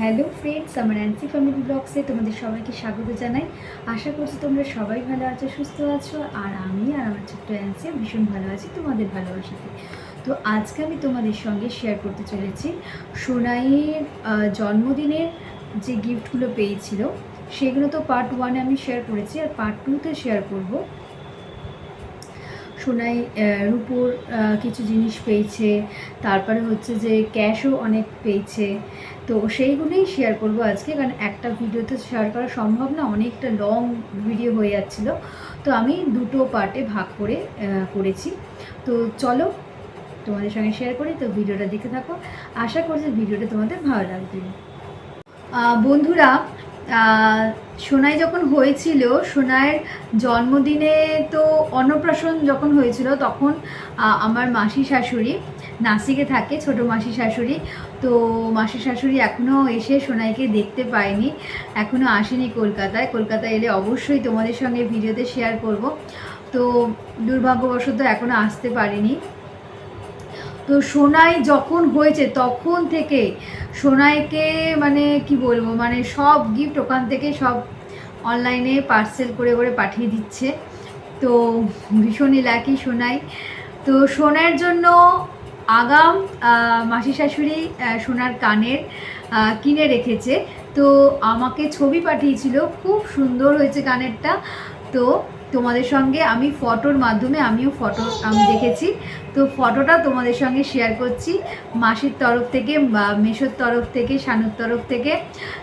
Hello friends আমার অ্যান্সি family ব্লগসে তোমাদের সবাইকে স্বাগত জানাই। আশা করছি তোমরা সবাই ভালো আছো, সুস্থ আছো, আর আমি আর আমার ছোট্ট অ্যান্সি ভীষণ ভালো আছি, তোমাদের ভালোবাসাতে। তো আজকে আমি তোমাদের সঙ্গে শেয়ার করতে চলেছি। সোনাইয়ের জন্মদিনের যে গিফটগুলো পেয়েছিল, সেগুলো তো পার্ট ওয়ানে আমি শেয়ার করেছি, আর পার্ট টুতে শেয়ার করব। সোনাই রূপোর কিছু জিনিস পেয়েছে, তারপরে হচ্ছে যে ক্যাশও অনেক পেয়েছে। তো সেইগুলোই শেয়ার করব আজকে। কারণ একটা ভিডিওতে শেয়ার করা সম্ভব না, অনেকটা লং ভিডিও হয়ে যাচ্ছিল। তো আমি দুটো পার্টে ভাগ করে করেছি। তো চলো, তোমাদের সঙ্গে শেয়ার করি। তো ভিডিওটা দেখে থাকো। আশা করছি ভিডিওটা তোমাদের ভালো লাগবে। বন্ধুরা সোনাই যখন হয়েছিল, সোনাইয়ের জন্মদিনে তো অন্নপ্রাশন যখন হয়েছিল, তখন আমার মাসি শাশুড়ি নাসিকে থাকে, ছোট মাসি শাশুড়ি। তো মাসি শাশুড়ি এখনও এসে সোনাইকে দেখতে পায়নি এখনও আসেনি কলকাতায়। কলকাতায় এলে অবশ্যই তোমাদের সঙ্গে ভিডিওতে শেয়ার করব। তো দুর্ভাগ্যবশত এখনও আসতে পারিনি। তো সোনাই যখন হয়েছে তখন থেকে সোনাইকে মানে কি বলব মানে সব গিফট ওখান থেকে সব অনলাইনে পার্সেল করে করে পাঠিয়ে দিচ্ছে। তো ভীষণই লাকি সোনাই। তো সোনার জন্য আগাম মাসি শাশুড়ি সোনার কানের কিনে রেখেছে। তো আমাকে ছবি পাঠিয়েছিল, খুব সুন্দর হয়েছে কানেরটা। তো তোমাদের সঙ্গে আমি ফটোর মাধ্যমে আমিও ফটো আমি দেখেছি। তো ফটোটা তোমাদের সঙ্গে শেয়ার করছি। মাসির তরফ থেকে বা মেশোর তরফ থেকে, শানুর তরফ থেকে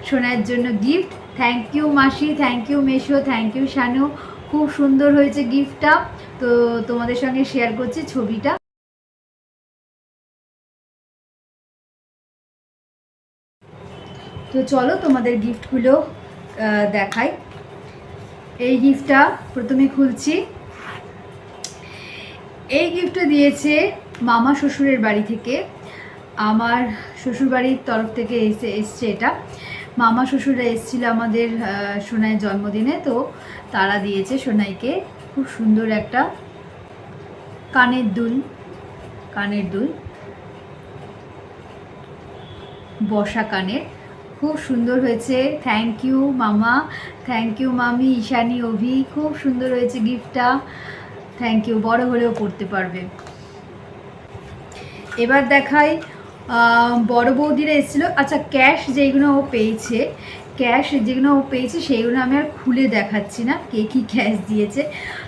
সোনার জন্য গিফট থ্যাংক ইউ মাসি। Thank you Meesho. Thank you Shanu. খুব সুন্দর হয়েছে গিফটটা তো তোমাদের সঙ্গে শেয়ার করছি ছবিটা। তো চলো তোমাদের গিফটগুলো দেখাই। এই গিফটটা প্রথমে খুলছি। এই গিফটটা দিয়েছে মামা শ্বশুরের বাড়ি থেকে। আমার শ্বশুরবাড়ির তরফ থেকে এসে, এসছে এটা। মামা শ্বশুররা এসেছিল আমাদের সোনাইয়ের জন্মদিনে, তো তারা দিয়েছে সোনাইকে। খুব সুন্দর একটা কানের দুল কানের দুল। বসা কানের। খুব সুন্দর হয়েছে। থ্যাংক ইউ মামা। থ্যাংক ইউ মামি, ঈশানি, অভি। খুব সুন্দর হয়েছে গিফটটা। থ্যাংক ইউ বড় হলেও পড়তে পারবে। এবার দেখাই বড় বৌদিরা এসেছিল। আচ্ছা ক্যাশ যেগুলো ও পেয়েছে, ক্যাশ যেগুলো ও পেয়েছে সেইগুলো আমি আর খুলে দেখাচ্ছি না, কে কী ক্যাশ দিয়েছে।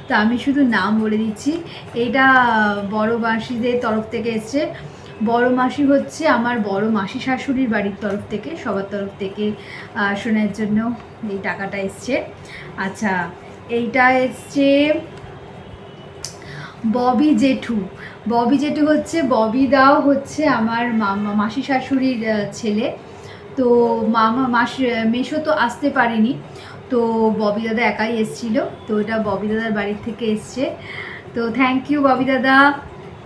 তো আমি শুধু নাম বলে দিচ্ছি। এটা বড় মাসিদের তরফ থেকে এসছে। বড় মাসি হচ্ছে আমার বড় মাসি শাশুড়ির বাড়ির তরফ থেকে, সবার তরফ থেকে শোনার জন্য এই টাকাটা এসছে। আচ্ছা এইটা এসছে ববি জেঠু। ববি জেঠু হচ্ছে, ববি দাও হচ্ছে আমার মামা, মাসি শাশুড়ির ছেলে। তো মামা, মাস মেশো তো আসতে পারেনি। তো ববি দাদা একাই এসছিল। তো এটা ববি দাদার বাড়ির থেকে এসছে। তো থ্যাংক ইউ ববি দাদা।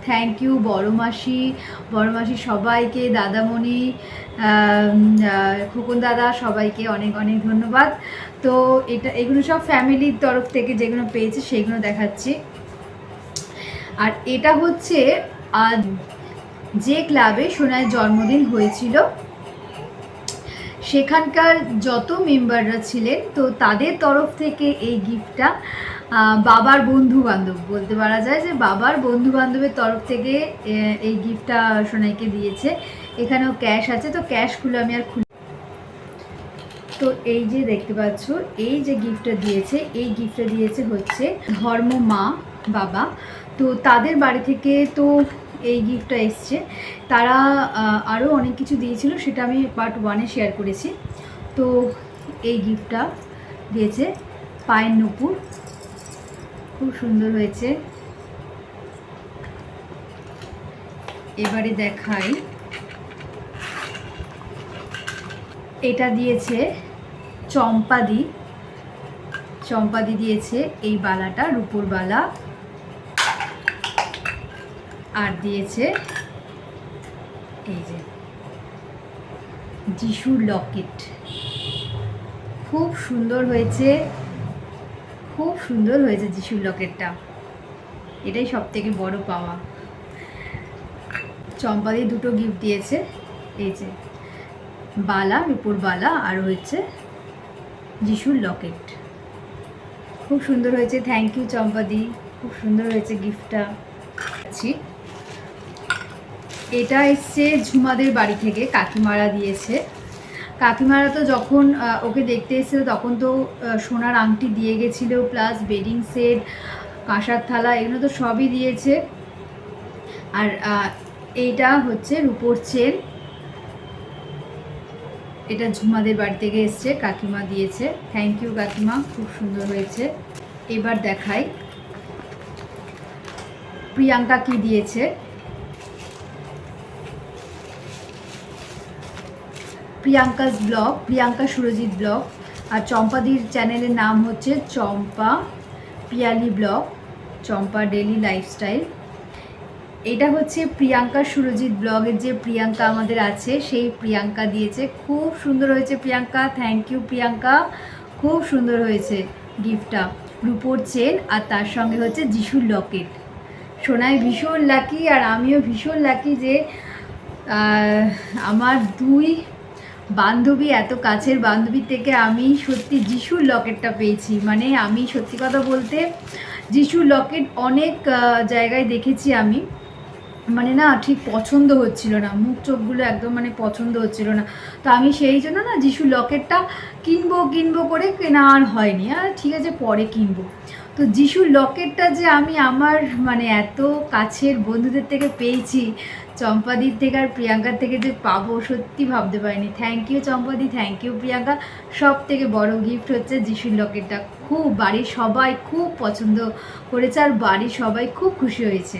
থ্যাংক ইউ বড় মাসি বড় মাসি সবাইকে দাদামণি খোকন দাদা, সবাইকে অনেক অনেক ধন্যবাদ। তো এটা, এগুলো সব ফ্যামিলির তরফ থেকে যেগুলো পেয়েছে, সেগুলো দেখাচ্ছি। আর এটা হচ্ছে যে ক্লাবে সোনার জন্মদিন হয়েছিল সেখানকার যত মেম্বাররা ছিলেন, তো তাদের তরফ থেকে এই গিফটটা বাবার বন্ধু বান্ধব বলতে পারা যায় যে বাবার বন্ধু বান্ধবের তরফ থেকে এই গিফটটা সোনাইকে দিয়েছে। এখানেও ক্যাশ আছে, তো ক্যাশগুলো আমি আর খুলি তো এই যে দেখতে পাচ্ছ, এই যে গিফটটা দিয়েছে, এই গিফটটা দিয়েছে হচ্ছে ধর্ম মা বাবা। তো তাদের বাড়ি থেকে তো এই গিফটটা এসছে। তারা আরও অনেক কিছু দিয়েছিল, সেটা আমি পার্ট ওয়ানে শেয়ার করেছি। তো এই গিফটটা দিয়েছে পায়ের নুপুর। খুব সুন্দর হয়েছে। এবারে দেখাই। এটা দিয়েছে চম্পাদি। চম্পাদি দিয়েছে এই বালাটা, রূপোর বালা। আর দিয়েছে এই যে যিশুর লকেট। খুব সুন্দর হয়েছে, খুব সুন্দর হয়েছে যিশুর লকেটটা। এটাই সব থেকে বড় পাওয়া। চম্পাদি দুটো গিফট দিয়েছে, এই যে বালা, রূপোর বালা, আর হয়েছে যিশুর লকেট। খুব সুন্দর হয়েছে, থ্যাংক ইউ চম্পাদি। খুব সুন্দর হয়েছে গিফটটা। আছি। এটা এসছে ঝুমাদের বাড়ি থেকে, কাকিমারা দিয়েছে। কাকিমারা তো যখন ওকে দেখতে এসেছিল, তখন তো সোনার আংটি দিয়ে গেছিল প্লাস বেডিং সেট কাঁসার থালা, এগুলো তো সবই দিয়েছে। আর এইটা হচ্ছে রূপোর চেন এটা ঝুমাদের বাড়ি থেকে এসছে, কাকিমা দিয়েছে। থ্যাংক ইউ কাকিমা, খুব সুন্দর হয়েছে। এবার দেখাই। প্রিয়াঙ্কা কি দিয়েছে? Priyanka's blog, Priyanka Surajit blog. আর চম্পাদির চ্যানেলের নাম হচ্ছে Champa Piyali blog, Champa daily lifestyle. এটা হচ্ছে প্রিয়াঙ্কা সুরজিৎ ব্লগের যে প্রিয়াঙ্কা আমাদের আছে, সেই প্রিয়াঙ্কা দিয়েছে। খুব সুন্দর হয়েছে প্রিয়াঙ্কা থ্যাংক ইউ প্রিয়াঙ্কা। খুব সুন্দর হয়েছে গিফটটা রূপোর চেন আর তার সঙ্গে হচ্ছে যিশুর লকেট সোনাই ভীষণ লাকি আর আমিও ভীষণ লাকি যে আমার দুই বান্ধবী, এত কাছের বান্ধবী থেকে আমি সত্যি যিশুর লকেটটা পেয়েছি। মানে আমি সত্যি কথা বলতে যিশুর লকেট অনেক জায়গায় দেখেছি আমি। মানে না ঠিক পছন্দ হচ্ছিল না। মুখ চোখগুলো একদম মানে পছন্দ হচ্ছিল না। তো আমি সেই জন্য না যিশুর লকেটটা কিনবো কিনবো করে কেনা আর হয়নি। আর ঠিক আছে, পরে কিনবো। তো যিশুর লকেটটা যে আমি আমার মানে এত কাছের বন্ধুদের থেকে পেয়েছি, চম্পাদির থেকে আর প্রিয়াঙ্কার থেকে যে পাবো, সত্যি ভাবতে পারিনি। থ্যাংক ইউ চম্পাদি থ্যাংক ইউ প্রিয়াঙ্কা। সব থেকে বড় গিফট হচ্ছে যিশুর লকেটটা। খুব বাড়ির সবাই খুব পছন্দ করেছে আর বাড়ির সবাই খুব খুশি হয়েছে।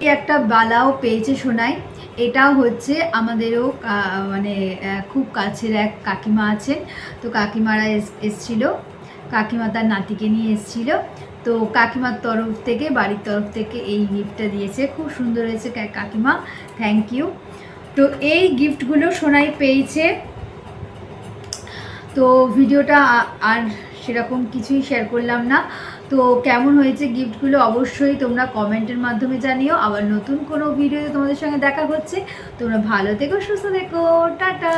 একটা বালাও পেয়েছে শোনাই এটাও হচ্ছে আমাদেরও মানে খুব কাছের এক কাকিমা আছেন। তো কাকিমারা এস- এসছিল। কাকিমা তার নাতিকে নিয়ে এসছিল। তো কাকিমার তরফ থেকে, বাড়ির তরফ থেকে এই গিফটটা দিয়েছে। খুব সুন্দর হয়েছে কাকিমা। থ্যাংক ইউ তো এই গিফটগুলো সোনাই পেয়েছে। তো ভিডিওটা আর সেরকম কিছুই শেয়ার করলাম না। তো কেমন হয়েছে গিফটগুলো অবশ্যই তোমরা কমেন্টের মাধ্যমে জানিও। আবার নতুন কোনো ভিডিওতে তোমাদের সঙ্গে দেখা হচ্ছে। তোমরা ভালো থেকো, সুস্থ থেকো। টাটা!